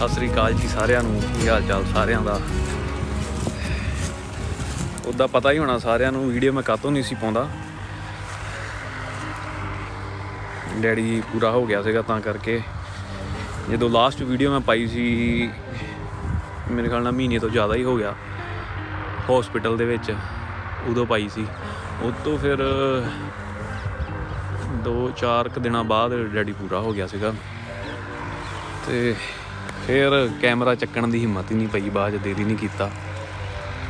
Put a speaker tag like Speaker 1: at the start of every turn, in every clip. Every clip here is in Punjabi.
Speaker 1: ਸਤਿ ਸ੍ਰੀ ਅਕਾਲ ਜੀ ਸਾਰਿਆਂ ਨੂੰ। ਕੀ ਹਾਲ ਚਾਲ ਸਾਰਿਆਂ ਦਾ? ਉਹਦਾ ਪਤਾ ਹੀ ਹੋਣਾ ਸਾਰਿਆਂ ਨੂੰ, ਵੀਡੀਓ ਮੈਂ ਕਾਤੋਂ ਨਹੀਂ ਸੀ ਪਾਉਂਦਾ। ਡੈਡੀ ਪੂਰਾ ਹੋ ਗਿਆ ਸੀਗਾ ਤਾਂ ਕਰਕੇ। ਜਦੋਂ ਲਾਸਟ ਵੀਡੀਓ ਮੈਂ ਪਾਈ ਸੀ, ਮੇਰੇ ਖਿਆਲ ਨਾਲ ਮਹੀਨੇ ਤੋਂ ਜ਼ਿਆਦਾ ਹੀ ਹੋ ਗਿਆ। ਹਸਪੀਟਲ ਦੇ ਵਿੱਚ ਉਦੋਂ ਪਾਈ ਸੀ। ਉਸ ਤੋਂ ਫਿਰ 2-4 ਕੁ ਦਿਨਾਂ ਬਾਅਦ ਡੈਡੀ ਪੂਰਾ ਹੋ ਗਿਆ ਸੀਗਾ। ਤੇ ਫਿਰ ਕੈਮਰਾ ਚੱਕਣ ਦੀ ਹਿੰਮਤ ਹੀ ਨਹੀਂ ਪਈ, ਬਾਅਦ 'ਚ ਦੇਰੀ ਨਹੀਂ ਕੀਤਾ।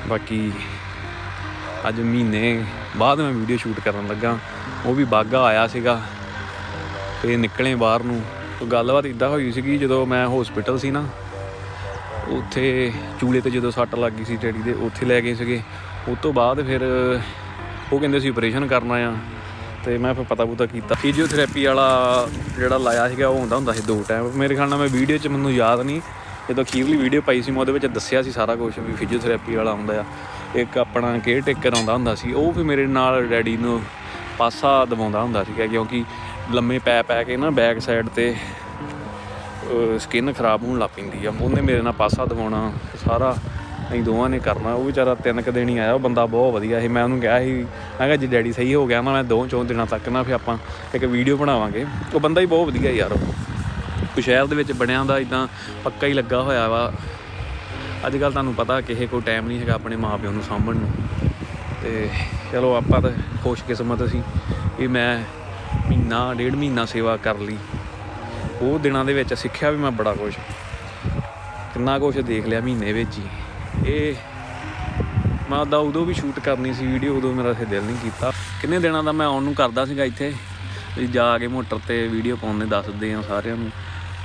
Speaker 1: ਬਾਕੀ ਅੱਜ ਮਹੀਨੇ ਬਾਅਦ ਮੈਂ ਵੀਡੀਓ ਸ਼ੂਟ ਕਰਨ ਲੱਗਾ। ਉਹ ਵੀ ਬਾਗਾ ਆਇਆ ਸੀਗਾ ਤੇ ਨਿਕਲੇ ਬਾਹਰ ਨੂੰ। ਤੇ ਗੱਲਬਾਤ ਇਦਾਂ ਹੋਈ ਸੀਗੀ, ਜਦੋਂ ਮੈਂ ਹਸਪੀਟਲ ਸੀ ਨਾ, ਉੱਥੇ ਚੂਲੇ ਤੇ ਜਦੋਂ ਸੱਟ ਲੱਗ ਗਈ ਸੀ ਡੈਡੀ ਦੇ, ਉੱਥੇ ਲੈ ਗਏ ਸੀਗੇ। ਉਸ ਤੋਂ ਬਾਅਦ ਫਿਰ ਉਹ ਕਹਿੰਦੇ ਸੀ ਆਪਰੇਸ਼ਨ ਕਰਨਾ ਆ। ਤੇ ਮੈਂ ਫਿਰ ਪਤਾ ਪੁਤਾ ਕੀਤਾ। ਫਿਜ਼ੀਓਥੈਰੇਪੀ ਵਾਲਾ ਜਿਹੜਾ ਲਾਇਆ ਸੀਗਾ, ਉਹ ਹੁੰਦਾ ਹੁੰਦਾ ਸੀ ਦੋ ਟਾਈਮ ਮੇਰੇ ਖਿਆਲ ਨਾਲ ਮੈਂ ਵੀਡੀਓ 'ਚ ਮੈਨੂੰ ਯਾਦ ਨਹੀਂ। ਜਦੋਂ ਅਖੀਰਲੀ ਵੀਡੀਓ ਪਾਈ ਸੀ, ਮੈਂ ਉਹਦੇ ਵਿੱਚ ਦੱਸਿਆ ਸੀ ਸਾਰਾ ਕੁਝ ਵੀ ਫਿਜ਼ੀਓਥੈਰੇਪੀ ਵਾਲਾ ਹੁੰਦਾ ਆ। ਇੱਕ ਆਪਣਾ ਕੇਅਰ ਟੇਕਰ ਆਉਂਦਾ ਹੁੰਦਾ ਸੀ, ਉਹ ਵੀ ਮੇਰੇ ਨਾਲ ਡੈਡੀ ਨੂੰ ਪਾਸਾ ਦਵਾਉਂਦਾ ਹੁੰਦਾ ਸੀਗਾ, ਕਿਉਂਕਿ ਲੰਮੇ ਪੈ ਪੈ ਕੇ ਨਾ ਬੈਕ ਸਾਈਡ ਤੇ ਸਕਿਨ ਖਰਾਬ ਹੋਣ ਲੱਗ ਪੈਂਦੀ ਆ। ਉਹਨੇ ਮੇਰੇ ਨਾਲ ਪਾਸਾ ਦਵਾਉਣਾ, ਸਾਰਾ ਅਸੀਂ ਦੋਵਾਂ ਨੇ ਕਰਨਾ, ਉਹ ਵਿਚਾਰਾ ਤਿੰਨ ਕੁ ਦਿਨ ਹੀ ਆਇਆ, ਉਹ ਬੰਦਾ ਬਹੁਤ ਵਧੀਆ ਸੀ। ਮੈਂ ਉਹਨੂੰ ਕਿਹਾ ਸੀ, ਮੈਂ ਕਿਹਾ ਜੇ ਡੈਡੀ ਸਹੀ ਹੋ ਗਿਆ ਨਾ, ਮੈਂ ਦੋ ਚੌਂ ਦਿਨਾਂ ਤੱਕ ਨਾ ਫਿਰ ਆਪਾਂ ਇੱਕ ਵੀਡੀਓ ਬਣਾਵਾਂਗੇ। ਉਹ ਬੰਦਾ ਹੀ ਬਹੁਤ ਵਧੀਆ ਯਾਰ ਉਹ। ਸ਼ਹਿਰ ਦੇ ਵਿੱਚ ਬਣਿਆ ਦਾ ਇਦਾਂ ਪੱਕਾ ਹੀ ਲੱਗਾ ਹੋਇਆ ਵਾ। ਅੱਜ ਕੱਲ ਤੁਹਾਨੂੰ ਪਤਾ, ਕਿਸੇ ਕੋਲ ਟਾਈਮ ਨਹੀਂ ਹੈਗਾ ਆਪਣੇ ਮਾਪਿਆਂ ਨੂੰ ਸਾਂਭਣ ਨੂੰ। ਤੇ ਚਲੋ ਆਪਾਂ ਤਾਂ ਖੁਸ਼ਕਿਸਮਤ ਸੀ ਵੀ ਮੈਂ ਮਹੀਨਾ, ਡੇਢ ਮਹੀਨਾ ਸੇਵਾ ਕਰ ਲਈ। ਉਹ ਦਿਨਾਂ ਦੇ ਵਿੱਚ ਸਿੱਖਿਆ ਵੀ ਮੈਂ ਬੜਾ ਕੁਝ ਕਿੰਨਾ ਕੁਝ ਦੇਖ ਲਿਆ ਮਹੀਨੇ ਵਿੱਚ ਹੀ। ਇਹ ਮੈਂ ਉਹਦਾ ਉਦੋਂ ਵੀ ਸ਼ੂਟ ਕਰਨੀ ਸੀ ਵੀਡੀਓ ਉਦੋਂ ਮੇਰਾ ਇੱਥੇ ਦਿਲ ਨਹੀਂ ਕੀਤਾ। ਕਿੰਨੇ ਦਿਨਾਂ ਦਾ ਮੈਂ ਆਉਣ ਨੂੰ ਕਰਦਾ ਸੀਗਾ ਇੱਥੇ। ਵੀ ਜਾ ਕੇ ਮੋਟਰ ਤੇ ਵੀਡੀਓ ਪਾਉਣੇ ਦੱਸਦੇ ਆ ਸਾਰਿਆਂ ਨੂੰ।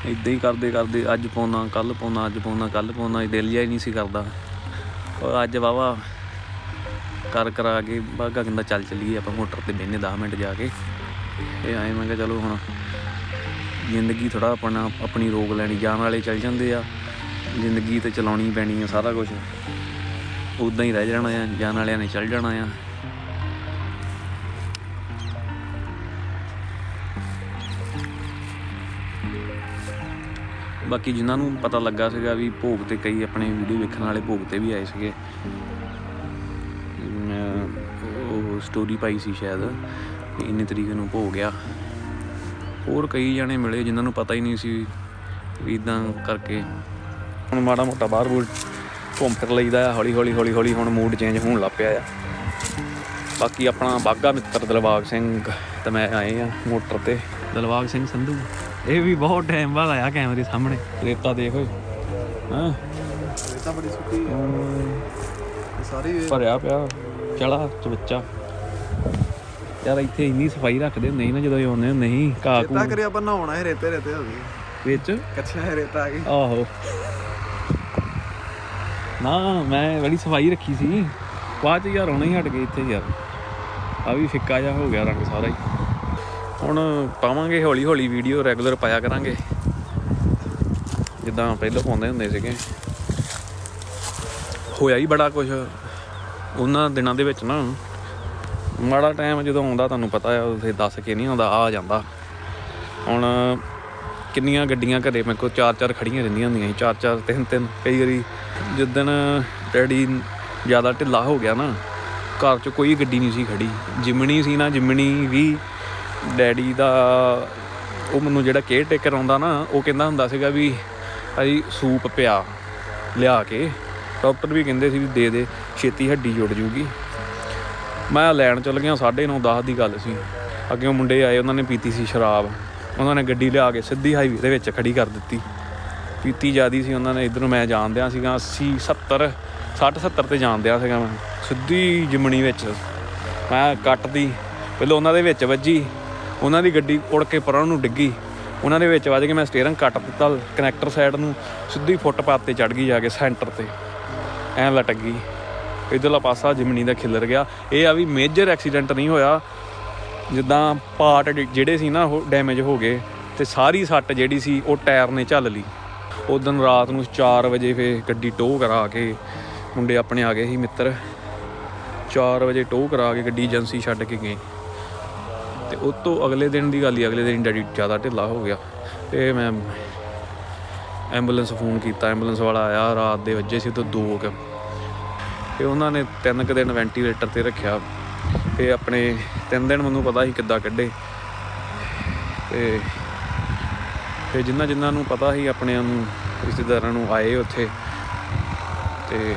Speaker 1: ਇਦਾਂ ਹੀ ਕਰਦੇ ਕਰਦੇ ਅੱਜ ਪਾਉਣਾ ਕੱਲ ਪਾਉਣਾ, ਅੱਜ ਪਾਉਣਾ ਕੱਲ ਪਾਉਣਾ, ਇਹ ਦਿਲ ਜਿਹਾ ਹੀ ਨਹੀਂ ਸੀ ਕਰਦਾ। ਪਰ ਅੱਜ ਵਾਵਾ ਕਰ ਕਰਾ ਕੇ ਬਾਗਾ ਕਹਿੰਦਾ ਚੱਲ ਚੱਲੀਏ ਆਪਾਂ ਮੋਟਰ ਤੇ ਬਹਿਨੇ 10 ਮਿੰਟ ਜਾ ਕੇ। ਇਹ ਆਏ ਮੈਂ ਕਿਹਾ ਚਲੋ ਹੁਣ ਜ਼ਿੰਦਗੀ ਥੋੜਾ ਆਪਣਾ, ਆਪਣੀ ਰੋਕ ਲੈਣੀ ਜਾਣ ਵਾਲੇ ਚੱਲ ਜਾਂਦੇ ਆ। ਜ਼ਿੰਦਗੀ ਤੇ ਚਲਾਉਣੀ ਪੈਣੀ ਆ ਸਾਰਾ ਕੁਝ ਉਦਾਂ ਹੀ ਰਹਿ ਜਾਣਾ ਆ, ਜਾਣ ਵਾਲਿਆਂ ਨੇ ਚੱਲ ਜਾਣਾ ਆ। ਬਾਕੀ ਜਿਨ੍ਹਾਂ ਨੂੰ ਪਤਾ ਲੱਗਾ ਸੀਗਾ ਵੀ ਭੋਗ ਤੇ ਕਈ ਆਪਣੇ ਵੀਡੀਓ ਵੇਖਣ ਵਾਲੇ ਭੋਗ ਤੇ ਵੀ ਆਏ ਸੀਗੇ। ਉਹ ਸਟੋਰੀ ਪਾਈ ਸੀ ਸ਼ਾਇਦ, ਵੀ ਇੰਨੀ ਤਰੀਕ ਨੂੰ ਭੋਗ ਆ। ਹੋਰ ਕਈ ਜਣੇ ਮਿਲੇ ਜਿਨ੍ਹਾਂ ਨੂੰ ਪਤਾ ਹੀ ਨਹੀਂ ਸੀ ਵੀ ਇਦਾਂ ਕਰਕੇ। ਹੁਣ ਮਾੜਾ ਮੋਟਾ ਬਾਹਰ ਬੂਰ ਘੁੰਮ ਫਿਰ ਲਈਦਾ ਆ ਹੌਲੀ ਹੌਲੀ ਹੌਲੀ ਹੌਲੀ ਹੁਣ ਮੂਡ ਚੇਂਜ ਹੋਣ ਲੱਗ ਪਿਆ ਆ। ਬਾਕੀ ਆਪਣਾ ਬਾਗਾ ਮਿੱਤਰ ਦਿਲਬਾਗ ਸਿੰਘ ਤੇ ਮੈਂ ਆਏ ਆ ਮੋਟਰ ਤੇ। ਦਿਲਬਾਗ ਸਿੰਘ ਸੰਧੂ ਇਹ ਵੀ ਬਹੁਤ ਟਾਈਮ ਬਾਅਦ ਆਇਆ ਕੈਮਰੇ ਸਾਹਮਣੇ। ਰੇਤਾ ਦੇਖ ਓਏ। ਹਾਂ?
Speaker 2: ਇਹ ਤਾਂ ਬੜੀ ਸੁੱਕੀ ਇਹ ਸਾਰੀ ਵੇ-
Speaker 1: ਭਰਿਆ ਪਿਆ ਚਲਾ ਚਵੱਚਾ ਯਾਰ ਇੱਥੇ ਇੰਨੀ ਸਫ਼ਾਈ ਰੱਖਦੇ ਸੀ ਨਾ ਜਦੋਂ ਆਉਂਦੇ ਘਾਹ
Speaker 2: ਚੇਤਾ
Speaker 1: ਘੂ
Speaker 2: ਕਰਿਆ ਆਪਾਂ ਨਹਾਉਣਾ ਹੈ ਰੇਤੇ ਰੇਤੇ ਹੋ ਗਈ
Speaker 1: ਵਿੱਚ?
Speaker 2: ਕੱਚਾ ਹੈ ਰੇਤਾ ਆ ਗਈ
Speaker 1: ਆਹੋ। ਨਾ, ਮੈਂ ਬੜੀ ਸਫ਼ਾਈ ਰੱਖੀ ਸੀ। ਬਾਅਦ ਚ ਯਾਰ ਹੁਣੇ ਹੀ ਹਟ ਗਏ ਇੱਥੇ ਯਾਰ। ਆ ਵੀ ਫਿੱਕਾ ਜਿਹਾ ਹੋ ਗਿਆ ਰੰਗ ਸਾਰਾ ਹੀ। ਹੁਣ ਪਾਵਾਂਗੇ ਹੌਲੀ ਹੌਲੀ ਵੀਡੀਓ, ਰੈਗੂਲਰ ਪਾਇਆ ਕਰਾਂਗੇ। ਜਿੱਦਾਂ ਪਹਿਲਾਂ ਪਾਉਂਦੇ ਹੁੰਦੇ ਸੀਗੇ। ਹੋਇਆ ਹੀ ਬੜਾ ਕੁਝ ਉਹਨਾਂ ਦਿਨਾਂ ਦੇ ਵਿੱਚ ਨਾ, ਮਾੜਾ ਟਾਈਮ ਜਦੋਂ ਆਉਂਦਾ ਤੁਹਾਨੂੰ ਪਤਾ ਹੈ ਉਥੇ ਦੱਸ ਕੇ ਨਹੀਂ ਆਉਂਦਾ, ਆ ਜਾਂਦਾ। ਹੁਣ ਕਿੰਨੀਆਂ ਗੱਡੀਆਂ ਘਰੇ ਮੇਰੇ ਕੋਲ ਚਾਰ ਚਾਰ ਖੜੀਆਂ ਰਹਿੰਦੀਆਂ ਹੁੰਦੀਆਂ ਸੀ, ਚਾਰ ਚਾਰ, ਤਿੰਨ ਤਿੰਨ, ਕਈ ਵਾਰੀ ਜਿੱਦਣ ਡੈਡੀ ਜ਼ਿਆਦਾ ਢਿੱਲਾ ਹੋ ਗਿਆ ਨਾ, ਘਰ 'ਚ ਕੋਈ ਗੱਡੀ ਨਹੀਂ ਸੀ ਖੜੀ, ਜਿਮਣੀ ਸੀ ਨਾ, ਜਿਮਣੀ ਵੀ ਡੈਡੀ ਦਾ ਉਹ ਮੈਨੂੰ ਜਿਹੜਾ ਕੇਅਰ ਟੇਕਰ ਆਉਂਦਾ ਨਾ, ਉਹ ਕਹਿੰਦਾ ਹੁੰਦਾ ਸੀਗਾ ਵੀ ਭਾਈ ਸੂਪ ਪਿਆ ਲਿਆ ਕੇ, ਡਾਕਟਰ ਵੀ ਕਹਿੰਦੇ ਸੀ ਵੀ ਦੇ ਦੇ, ਛੇਤੀ ਹੱਡੀ ਜੁੜ ਜੂਗੀ। ਮੈਂ ਲੈਣ ਚੱਲ ਗਿਆ 9:30 10 ਦੀ ਗੱਲ ਸੀ। ਅੱਗੇ ਮੁੰਡੇ ਆਏ, ਉਹਨਾਂ ਨੇ ਪੀਤੀ ਸੀ ਸ਼ਰਾਬ। ਉਹਨਾਂ ਨੇ ਗੱਡੀ ਲਿਆ ਕੇ ਸਿੱਧੀ ਹਾਈਵੇ ਦੇ ਵਿੱਚ ਖੜੀ ਕਰ ਦਿੱਤੀ। ਪੀਤੀ ਜਿਆਦੀ ਸੀ ਉਹਨਾਂ ਨੇ, ਇਧਰੋਂ ਮੈਂ ਜਾਣਦਿਆਂ ਸੀਗਾ 80 70 60 70 ਤੇ ਜਾਣਦਿਆਂ ਸੀਗਾ ਮੈਂ। ਸਿੱਧੀ ਜਿਮਣੀ ਵਿੱਚ ਮੈਂ ਕੱਟਦੀ, ਪਹਿਲਾਂ ਉਹਨਾਂ ਦੇ ਵਿੱਚ ਵੱਜੀ, ਉਹਨਾਂ ਦੀ ਗੱਡੀ ਉੜ ਕੇ ਪਰਾਂ ਨੂੰ ਡਿੱਗੀ। ਉਹਨਾਂ ਦੇ ਵਿੱਚ ਵੱਜ ਕੇ ਮੈਂ ਸਟੀਅਰਿੰਗ ਕੱਟ ਦਿੱਤਾ ਕਨੈਕਟਰ ਸਾਈਡ ਨੂੰ, ਸਿੱਧੀ ਫੁੱਟਪਾਥ ਤੇ ਚੜ ਗਈ ਜਾ ਕੇ ਸੈਂਟਰ ਤੇ। ਐਂ ਲਟਕ ਗਈ। ਇਧਰਲਾ ਪਾਸਾ ਜਿਮਨੀ ਦਾ ਖਿਲਰ ਗਿਆ। ਇਹ ਆ ਵੀ ਮੇਜਰ ਐਕਸੀਡੈਂਟ ਨਹੀਂ ਹੋਇਆ। ਜਿੱਦਾਂ ਪਾਰਟ ਜਿਹੜੇ ਸੀ ਨਾ ਉਹ ਡੈਮੇਜ ਹੋ ਗਏ ਤੇ ਸਾਰੀ ਸੱਟ ਜਿਹੜੀ ਸੀ ਉਹ ਟਾਇਰ ਨੇ ਝੱਲ ਲਈ। ਉਦੋਂ ਰਾਤ ਨੂੰ 4 ਵਜੇ ਫੇ ਗੱਡੀ ਟੋਹ ਕਰਾ ਕੇ ਮੁੰਡੇ ਆਪਣੇ ਆ ਗਏ ਸੀ ਮਿੱਤਰ। 4 ਵਜੇ ਟੋਹ ਕਰਾ ਕੇ ਗੱਡੀ ਏਜੰਸੀ ਛੱਡ ਕੇ ਗਏ। ਤੇ ਉਸ ਤੋਂ ਅਗਲੇ ਦਿਨ ਦੀ ਗੱਲ ਹੀ ਅਗਲੇ ਦਿਨ ਡੈਡੀ ਜ਼ਿਆਦਾ ਢਿੱਲਾ ਹੋ ਗਿਆ। ਤੇ ਮੈਂ ਐਂਬੂਲੈਂਸ ਫੋਨ ਕੀਤਾ ਐਂਬੂਲੈਂਸ ਵਾਲਾ ਆਇਆ, ਰਾਤ ਦੇ ਵਜੇ ਸੀ ਤੋਂ 2 ਕੁ। ਤੇ ਉਹਨਾਂ ਨੇ ਤਿੰਨ ਕੁ ਦਿਨ ਵੈਂਟੀਲੇਟਰ ਤੇ ਰੱਖਿਆ। ਤੇ ਆਪਣੇ ਤਿੰਨ ਦਿਨ ਮੈਨੂੰ ਪਤਾ ਸੀ ਕਿੱਦਾਂ ਕੱਢੇ। ਤੇ ਤੇ ਜਿਨ੍ਹਾਂ ਜਿਨ੍ਹਾਂ ਨੂੰ ਪਤਾ ਸੀ ਆਪਣਿਆਂ ਨੂੰ, ਰਿਸ਼ਤੇਦਾਰਾਂ ਨੂੰ ਆਏ ਉੱਥੇ। ਤੇ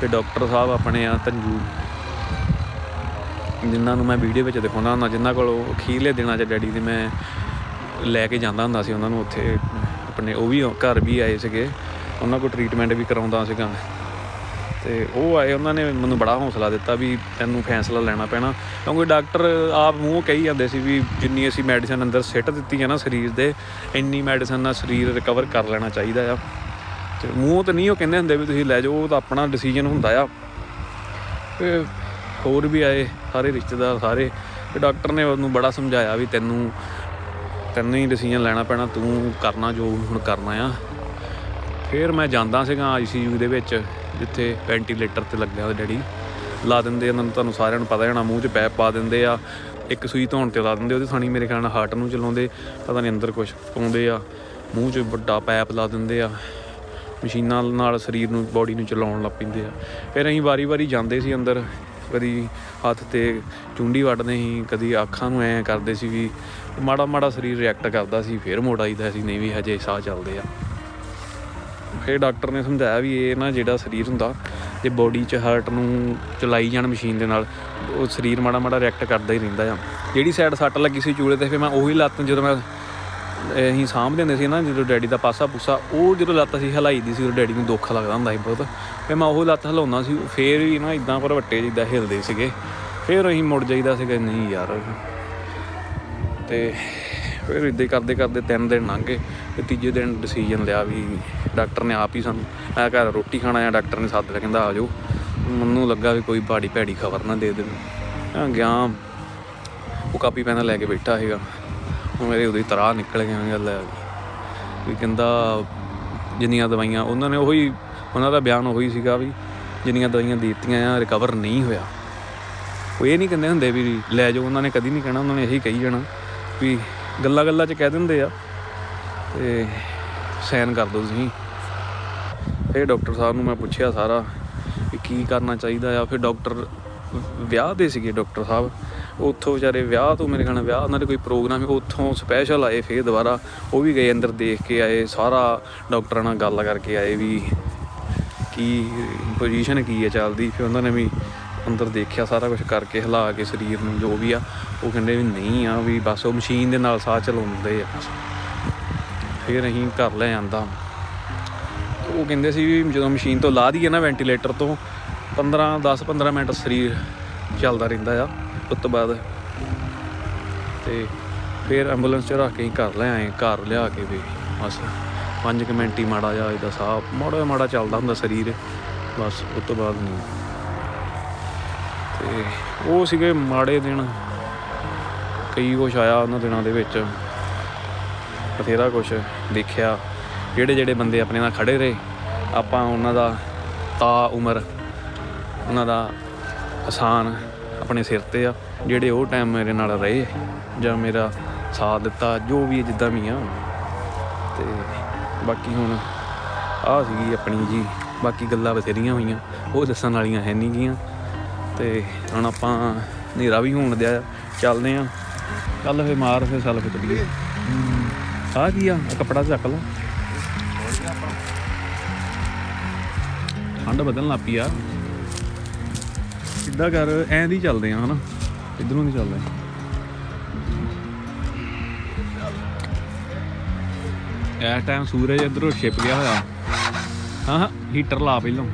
Speaker 1: ਤੇ ਡਾਕਟਰ ਸਾਹਿਬ ਆਪਣੇ ਆ ਤੰਜੂ ਜਿਨ੍ਹਾਂ ਨੂੰ ਮੈਂ ਵੀਡੀਓ ਵਿੱਚ ਦਿਖਾਉਂਦਾ ਹੁੰਦਾ ਜਿਨ੍ਹਾਂ ਕੋਲ ਉਹ ਅਖੀਰਲੇ ਦਿਨਾਂ 'ਚ ਡੈਡੀ ਦੇ ਮੈਂ ਲੈ ਕੇ ਜਾਂਦਾ ਹੁੰਦਾ ਸੀ, ਉਹਨਾਂ ਨੂੰ ਉੱਥੇ ਆਪਣੇ ਉਹ ਵੀ ਘਰ ਵੀ ਆਏ ਸੀਗੇ, ਉਹਨਾਂ ਕੋਲ ਟ੍ਰੀਟਮੈਂਟ ਵੀ ਕਰਾਉਂਦਾ ਸੀਗਾ। ਤੇ ਉਹ ਆਏ, ਉਹਨਾਂ ਨੇ ਮੈਨੂੰ ਬੜਾ ਹੌਸਲਾ ਦਿੱਤਾ ਵੀ ਤੈਨੂੰ ਫੈਸਲਾ ਲੈਣਾ ਪੈਣਾ। ਕਿਉਂਕਿ ਡਾਕਟਰ ਆਪ ਮੂੰਹ ਕਹੀ ਜਾਂਦੇ ਸੀ ਵੀ ਜਿੰਨੀ ਅਸੀਂ ਮੈਡੀਸਨ ਅੰਦਰ ਸਿੱਟ ਦਿੱਤੀ ਹੈ ਨਾ ਸਰੀਰ ਦੇ, ਇੰਨੀ ਮੈਡੀਸਨ ਨਾਲ ਸਰੀਰ ਰਿਕਵਰ ਕਰ ਲੈਣਾ ਚਾਹੀਦਾ ਆ। ਤੇ ਮੂੰਹ ਤਾਂ ਨਹੀਂ, ਉਹ ਕਹਿੰਦੇ ਹੁੰਦੇ ਵੀ ਤੁਸੀਂ ਲੈ ਜਾਓ, ਉਹ ਤਾਂ ਆਪਣਾ ਡਿਸੀਜਨ ਹੁੰਦਾ ਆ। ਤੇ ਹੋਰ ਵੀ ਆਏ, ਸਾਰੇ ਰਿਸ਼ਤੇਦਾਰ ਸਾਰੇ, ਤੇ ਡਾਕਟਰ ਨੇ ਉਹਨੂੰ ਬੜਾ ਸਮਝਾਇਆ ਵੀ ਤੈਨੂੰ ਤੈਨੂੰ ਹੀ ਡਿਸੀਜਨ ਲੈਣਾ ਪੈਣਾ, ਤੂੰ ਕਰਨਾ ਜੋ ਹੁਣ ਕਰਨਾ ਆ। ਫਿਰ ਮੈਂ ਜਾਂਦਾ ਸੀਗਾ ਆਈਸੀਯੂ ਦੇ ਵਿੱਚ। ਜਿੱਥੇ ਵੈਂਟੀਲੇਟਰ ਤੇ ਲੱਗਿਆ ਉਹਦਾ ਡੈਡੀ। ਲਾ ਦਿੰਦੇ ਉਹਨਾਂ ਨੂੰ ਤੁਹਾਨੂੰ ਸਾਰਿਆਂ ਨੂੰ ਪਤਾ ਹੋਣਾ, ਮੂੰਹ 'ਚ ਪੈਪ ਪਾ ਦਿੰਦੇ ਆ। ਇੱਕ ਸੂਈ ਧੌਣ ਤੇ ਲਾ ਦਿੰਦੇ, ਉਹਦੇ ਥਾਣੀ ਮੇਰੇ ਖਿਆਲ ਨਾਲ ਹਾਰਟ ਨੂੰ ਚਲਾਉਂਦੇ, ਪਤਾ ਨਹੀਂ ਅੰਦਰ ਕੁਝ ਪਾਉਂਦੇ ਆ। ਮੂੰਹ 'ਚ ਵੱਡਾ ਪੈਪ ਲਾ ਦਿੰਦੇ ਆ। ਮਸ਼ੀਨਾਂ ਨਾਲ ਸਰੀਰ ਨੂੰ ਬਾਡੀ ਨੂੰ ਚਲਾਉਣ ਲੱਗ ਪੈਂਦੇ ਆ। ਫਿਰ ਅਸੀਂ ਵਾਰੀ-ਵਾਰੀ ਜਾਂਦੇ ਸੀ ਅੰਦਰ, ਕਦੀ ਹੱਥ ਤੇ ਚੁੰਡੀ ਵੱਢਦੇ ਸੀ, ਕਦੀ ਅੱਖਾਂ ਨੂੰ ਐਂ ਕਰਦੇ ਸੀ ਵੀ ਮਾੜਾ ਮਾੜਾ ਸਰੀਰ ਰਿਐਕਟ ਕਰਦਾ ਸੀ, ਫਿਰ ਮੋੜ ਆਈਦਾ ਸੀ, ਨਹੀਂ ਵੀ ਹਜੇ ਸਾਹ ਚੱਲਦੇ ਆ। ਫਿਰ ਡਾਕਟਰ ਨੇ ਸਮਝਾਇਆ ਵੀ ਇਹ ਨਾ ਜਿਹੜਾ ਸਰੀਰ ਹੁੰਦਾ ਜੇ ਬੋਡੀ 'ਚ ਹਾਰਟ ਨੂੰ ਚਲਾਈ ਜਾਣ ਮਸ਼ੀਨ ਦੇ ਨਾਲ, ਉਹ ਸਰੀਰ ਮਾੜਾ ਮਾੜਾ ਰਿਐਕਟ ਕਰਦਾ ਹੀ ਰਹਿੰਦਾ ਆ। ਜਿਹੜੀ ਸਾਈਡ ਸੱਟ ਲੱਗੀ ਸੀ ਚੂਲੇ ਤੇ, ਫਿਰ ਮੈਂ ਉਹੀ ਲੱਤ ਜਦੋਂ ਮੈਂ ਅਸੀਂ ਸਾਂਭਦੇ ਹੁੰਦੇ ਸੀ ਨਾ, ਜਦੋਂ ਡੈਡੀ ਦਾ ਪਾਸਾ ਪੂਸਾ, ਉਹ ਜਦੋਂ ਲੱਤ ਸੀ ਹਲਾਈ ਦੀ ਸੀ ਉਹ ਡੈਡੀ ਨੂੰ ਦੁੱਖ ਲੱਗਦਾ ਹੁੰਦਾ ਸੀ ਬਹੁਤ। ਫਿਰ ਮੈਂ ਉਹ ਲੱਤ ਹਲਾਉਂਦਾ ਸੀ, ਫੇਰ ਵੀ ਨਾ ਇਦਾਂ ਪਰ ਵੱਟੇ ਜਿੱਦਾਂ ਹਿਲਦੇ ਸੀਗੇ। ਫਿਰ ਅਸੀਂ ਮੁੜ ਜਾਈਦਾ ਸੀਗਾ, ਨਹੀਂ ਯਾਰ। ਤੇ ਫਿਰ ਇਦਾਂ ਕਰਦੇ ਕਰਦੇ ਤਿੰਨ ਦਿਨ ਲੰਘ ਗਏ, ਤੇ ਤੀਜੇ ਦਿਨ ਡਿਸੀਜਨ ਲਿਆ ਵੀ ਡਾਕਟਰ ਨੇ ਆਪ ਹੀ ਸਾਨੂੰ ਆ ਘਰ ਰੋਟੀ ਖਾਣਾ ਜਾਂ ਡਾਕਟਰ ਨੇ ਸੱਦ ਲਿਆ, ਕਹਿੰਦਾ ਆ ਜਾਓ। ਮੈਨੂੰ ਲੱਗਾ ਵੀ ਕੋਈ ਬਾੜੀ ਭੈੜੀ ਖਬਰ ਨਾ ਦੇ ਦੇਵੇ। ਆ ਗਿਆ। ਉਹ ਕਾਪੀ ਪੈਨ ਲੈ ਕੇ ਬੈਠਾ ਸੀਗਾ। ਉਹ ਮੇਰੇ ਉਹਦੀ ਤਰਾ ਨਿਕਲ ਗਿਆ ਗੱਲ ਹੈ ਵੀ ਕਹਿੰਦਾ, ਜਿੰਨੀਆਂ ਦਵਾਈਆਂ, ਉਹਨਾਂ ਨੇ ਉਹੀ, ਉਹਨਾਂ ਦਾ ਬਿਆਨ ਉਹੀ ਸੀਗਾ ਵੀ ਜਿੰਨੀਆਂ ਦਵਾਈਆਂ ਦੇ ਦਿੱਤੀਆਂ ਆ ਰਿਕਵਰ ਨਹੀਂ ਹੋਇਆ। ਉਹ ਇਹ ਨਹੀਂ ਕਹਿੰਦੇ ਹੁੰਦੇ ਵੀ ਲੈ ਜਾਓ, ਉਹਨਾਂ ਨੇ ਕਦੀ ਨਹੀਂ ਕਹਿਣਾ, ਉਹਨਾਂ ਨੇ ਇਹੀ ਕਹੀ ਜਾਣਾ। ਵੀ ਗੱਲਾਂ ਗੱਲਾਂ 'ਚ ਕਹਿ ਦਿੰਦੇ ਆ। ਤੇ ਸਾਈਨ ਕਰ ਦਿਓ ਤੁਸੀਂ। ਫਿਰ ਡਾਕਟਰ ਸਾਹਿਬ ਨੂੰ ਮੈਂ ਪੁੱਛਿਆ ਸਾਰਾ ਵੀ ਕੀ ਕਰਨਾ ਚਾਹੀਦਾ ਆ। ਫਿਰ ਡਾਕਟਰ ਵਿਆਹ ਦੇ ਸੀਗੇ ਡਾਕਟਰ ਸਾਹਿਬ। ਉੱਥੋਂ ਵਿਚਾਰੇ ਵਿਆਹ ਤੋਂ ਮੇਰੇ ਖਿਆਲ ਵਿਆਹ ਉਹਨਾਂ ਦੇ ਕੋਈ ਪ੍ਰੋਗਰਾਮ ਹੈ ਉੱਥੋਂ ਸਪੈਸ਼ਲ ਆਏ ਫੇਰ ਦੁਬਾਰਾ। ਉਹ ਵੀ ਗਏ ਅੰਦਰ ਦੇਖ ਕੇ ਆਏ, ਸਾਰਾ ਡਾਕਟਰਾਂ ਨਾਲ ਗੱਲ ਕਰਕੇ ਆਏ ਵੀ ਕੀ ਪੋਜੀਸ਼ਨ ਕੀ ਹੈ ਚੱਲਦੀ। ਫਿਰ ਉਹਨਾਂ ਨੇ ਵੀ ਅੰਦਰ ਦੇਖਿਆ ਸਾਰਾ ਕੁਝ ਕਰਕੇ ਹਿਲਾ ਕੇ ਸਰੀਰ ਨੂੰ ਜੋ ਵੀ ਆ, ਉਹ ਕਹਿੰਦੇ ਵੀ ਨਹੀਂ ਆ, ਵੀ ਬਸ ਉਹ ਮਸ਼ੀਨ ਦੇ ਨਾਲ ਸਾਹ ਚਲਾਉਂਦੇ ਆ। ਬਸ ਫਿਰ ਅਸੀਂ ਘਰ ਲੈ ਆਂਦਾ। ਉਹ ਕਹਿੰਦੇ ਸੀ ਵੀ ਜਦੋਂ ਮਸ਼ੀਨ ਤੋਂ ਲਾ ਦਈਏ ਨਾ ਵੈਂਟੀਲੇਟਰ ਤੋਂ 15 10 15 ਮਿੰਟ ਸਰੀਰ ਚੱਲਦਾ ਰਹਿੰਦਾ ਆ, ਉਸ ਤੋਂ ਬਾਅਦ। ਤੇ ਫਿਰ ਐਂਬੂਲੈਂਸ 'ਚ ਰੱਖ ਕੇ ਅਸੀਂ ਘਰ ਲੈ ਆਏ, ਘਰ ਲਿਆ ਕੇ ਵੀ ਬਸ 5 ਕੁ ਮਿੰਟ ਹੀ ਮਾੜਾ ਜਿਹਾ ਇਹਦਾ ਸਾਹ ਮਾੜਾ ਮਾੜਾ ਚੱਲਦਾ ਹੁੰਦਾ ਸਰੀਰ, ਬਸ ਉਸ ਤੋਂ ਬਾਅਦ ਨਹੀਂ। ਤੇ ਉਹ ਸੀਗੇ ਮਾੜੇ ਦਿਨ, ਕਈ ਕੁਛ ਆਇਆ ਉਹਨਾਂ ਦਿਨਾਂ ਦੇ ਵਿੱਚ। ਬਥੇਰਾ ਕੁਛ ਦੇਖਿਆ। ਜਿਹੜੇ ਜਿਹੜੇ ਬੰਦੇ ਆਪਣੇ ਨਾਲ ਖੜੇ ਰਹੇ, ਆਪਾਂ ਉਹਨਾਂ ਦਾ ਤਾ ਉਮਰ, ਉਹਨਾਂ ਦਾ ਆਸਾਨ ਆਪਣੇ ਸਿਰ ਤੇ ਆ। ਜਿਹੜੇ ਉਹ ਟਾਈਮ ਮੇਰੇ ਨਾਲ ਰਹੇ ਜਾਂ ਮੇਰਾ ਸਾਥ ਦਿੱਤਾ, ਜੋ ਵੀ ਜਿੱਦਾਂ ਵੀ ਆ। ਤੇ ਬਾਕੀ ਹੁਣ ਆ ਸੀਗੀ ਆਪਣੀ ਜੀ, ਬਾਕੀ ਗੱਲਾਂ ਬਥੇਰੀਆਂ ਹੋਈਆਂ। ਉਹ ਦੱਸਣ ਵਾਲੀਆਂ ਹੈ ਨਹੀਂ ਗੀਆਂ। ਤੇ ਹੁਣ ਆਪਾਂ ਹਨੇਰਾ ਵੀ ਹੋਣ ਦਿਆ ਚੱਲਦੇ ਆ। ਚੱਲ ਫੇ ਮਾਰ ਫੇ ਸਲਫ ਚੱਲੀਏ ਆ ਕੀ ਆ? ਆਹ ਕੱਪੜਾ ਚੱਕ ਲਾ ਠੰਡ ਬਦਲਣ ਲੱਗ ਪਈ ਆ। ਸਿੱਧਾ ਕਰ, ਐਂ ਦੀ ਚੱਲਦੇ ਆ, ਹਨਾ? ਇਧਰੋਂ ਦੀ ਚੱਲਦੇ ਆ। ਇਸ ਟਾਈਮ ਸੂਰਜ ਇਧਰੋਂ ਛਿਪ ਗਿਆ ਹੋਇਆ। ਹਾਂ ਹਾਂ ਹੀਟਰ ਲਾ ਪਹਿਲਾਂ।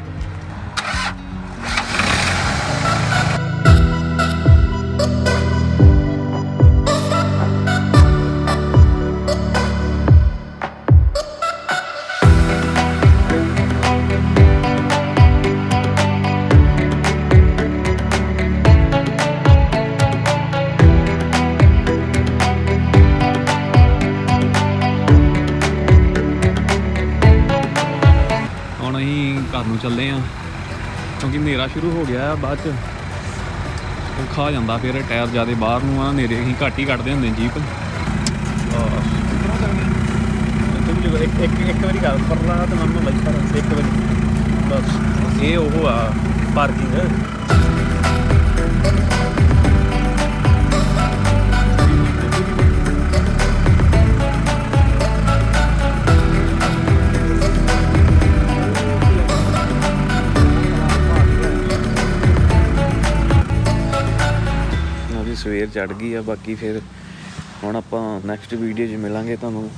Speaker 1: ਘਰ ਨੂੰ ਚੱਲੇ ਆ। ਕਿਉਂਕਿ ਹਨੇਰਾ ਸ਼ੁਰੂ ਹੋ ਗਿਆ ਬਾਅਦ ਚ। ਉਹ ਖਾ ਜਾਂਦਾ ਫਿਰ ਟਾਇਰ ਜਿਆਦੇ ਬਾਹਰ ਨੂੰ ਆ, ਹਨੇਰੇ ਅਸੀਂ ਘੱਟ ਹੀ ਕੱਢਦੇ ਹੁੰਦੇ ਜੀਪ। ਇੱਥੇ ਇੱਕ ਇੱਕ ਇੱਕ ਵਾਰੀ ਕਰ ਪਰਲਾ ਤੇ ਮੰਮਾ ਬਾਈ ਪਰ ਇੱਕ ਵਾਰੀ। ਬਸ, ਇਹ ਉਹ ਆ ਪਾਰਕਿੰਗ ਚੜ ਗਈ ਆ, ਬਾਕੀ ਫਿਰ ਹੁਣ ਆਪਾਂ ਨੈਕਸਟ ਵੀਡੀਓ 'ਚ ਮਿਲਾਂਗੇ ਤੁਹਾਨੂੰ।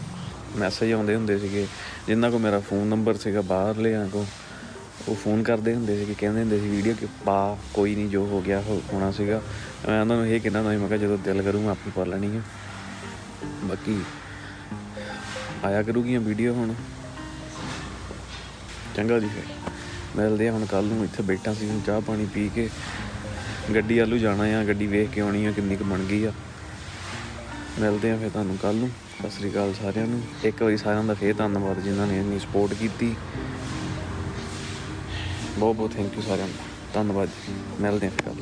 Speaker 1: ਮੈਸੇਜ ਆਉਂਦੇ ਹੁੰਦੇ ਸੀਗੇ ਜਿਨ੍ਹਾਂ ਕੋ ਮੇਰਾ ਫੋਨ ਨੰਬਰ ਸੀਗਾ ਬਾਹਰਲਿਆਂ ਕੋ ਉਹ ਫੋਨ ਕਰਦੇ ਹੁੰਦੇ ਸੀ ਕਿ ਕਹਿੰਦੇ ਹੁੰਦੇ ਸੀ, ਵੀਡੀਓ ਕਿ ਪਾ, ਕੋਈ ਨਹੀਂ ਜੋ ਹੋ ਗਿਆ, ਹੋ- ਹੋਣਾ ਸੀਗਾ। ਮੈਂ ਉਹਨਾਂ ਨੂੰ ਇਹ ਕਹਿੰਦਾ ਹੁੰਦਾ ਸੀ, ਮੈਂ ਕਿਹਾ ਜਦੋਂ ਦਿਲ ਕਰੂ ਮੈਂ ਆਪੀ ਪਾ ਲੈਣੀ ਹੈ ਬਾਕੀ ਆਇਆ ਕਰੂਗੀਆਂ ਵੀਡੀਓ ਹੁਣ। ਚੰਗਾ ਜੀ ਫਿਰ। ਮਿਲਦੇ ਆ ਹੁਣ ਕੱਲ ਨੂੰ, ਇੱਥੇ ਬੈਠਾ ਸੀ ਹੁਣ ਚਾਹ ਪਾਣੀ ਪੀ ਕੇ। ਗੱਡੀ ਵੱਲੋਂ ਜਾਣਾ ਆ, ਗੱਡੀ ਵੇਖ ਕੇ ਆਉਣੀ ਆ, ਕਿੰਨੀ ਕੁ ਬਣ ਗਈ ਆ। ਮਿਲਦੇ ਆ ਫਿਰ ਤੁਹਾਨੂੰ ਕੱਲ ਨੂੰ। ਸਤਿ ਸ੍ਰੀ ਅਕਾਲ ਸਾਰਿਆਂ ਨੂੰ। ਇੱਕ ਵਾਰੀ ਸਾਰਿਆਂ ਦਾ ਫੇਰ ਧੰਨਵਾਦ ਜਿਨ੍ਹਾਂ ਨੇ ਇੰਨੀ ਸਪੋਰਟ ਕੀਤੀ। ਬਹੁਤ ਬਹੁਤ ਥੈਂਕ ਯੂ ਸਾਰਿਆਂ ਦਾ। ਧੰਨਵਾਦ ਮਿਲਦੇ ਆ ਫਿਰ ਕੱਲ